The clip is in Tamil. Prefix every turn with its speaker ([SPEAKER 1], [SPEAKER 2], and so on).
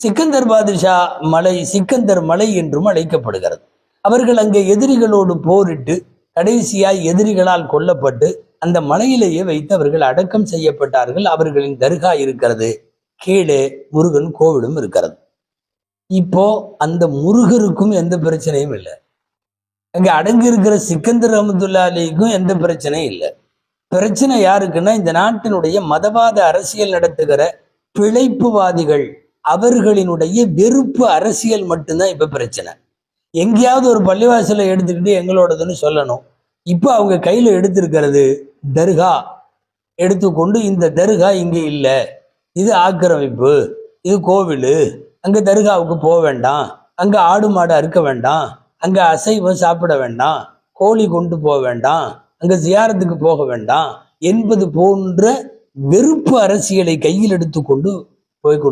[SPEAKER 1] சிக்கந்தர் பாதுஷா மலை சிக்கந்தர் மலை என்றும் அழைக்கப்படுகிறது. அவர்கள் அங்கே எதிரிகளோடு போரிட்டு கடைசியாய் எதிரிகளால் கொல்லப்பட்டு அந்த மலையிலேயே வைத்து அவர்கள் அடக்கம் செய்யப்பட்டார்கள். அவர்களின் தர்கா இருக்கிறது. கீழே முருகன் கோவிலும் இருக்கிறது. இப்போ அந்த முருகருக்கும் எந்த பிரச்சனையும் இல்லை. அங்கே அடங்கி இருக்கிற சிக்கந்தர் ரஹமத்துல்லா அலிக்கும் எந்த பிரச்சனையும் இல்லை. பிரச்சனை யாருக்குன்னா இந்த நாட்டினுடைய மதவாத அரசியல் நடத்துகிற பிழைப்புவாதிகள் அவர்களினுடைய வெறுப்பு அரசியல் மட்டும்தான் இப்போ பிரச்சனை. எங்கேயாவது ஒரு பள்ளிவாசலை எடுத்துக்கிட்டு எங்களோடதுன்னு சொல்லணும். இப்போ அவங்க கையில் எடுத்திருக்கிறது தர்கா. எடுத்துக்கொண்டு இந்த தர்கா இங்கே இல்லை. இது ஆக்கிரமிப்பு. இது கோவில். அங்கே தர்காவுக்கு போக வேண்டாம். அங்கே ஆடு மாடு அறுக்க வேண்டாம். அங்கே அசைவம் சாப்பிட வேண்டாம். கோழி கொண்டு போக வேண்டாம். அங்கே ஜியாரத்துக்கு போக வேண்டாம். என்பது போன்ற வெறுப்பு அரசியலை கையில் எடுத்துக்கொண்டு போய்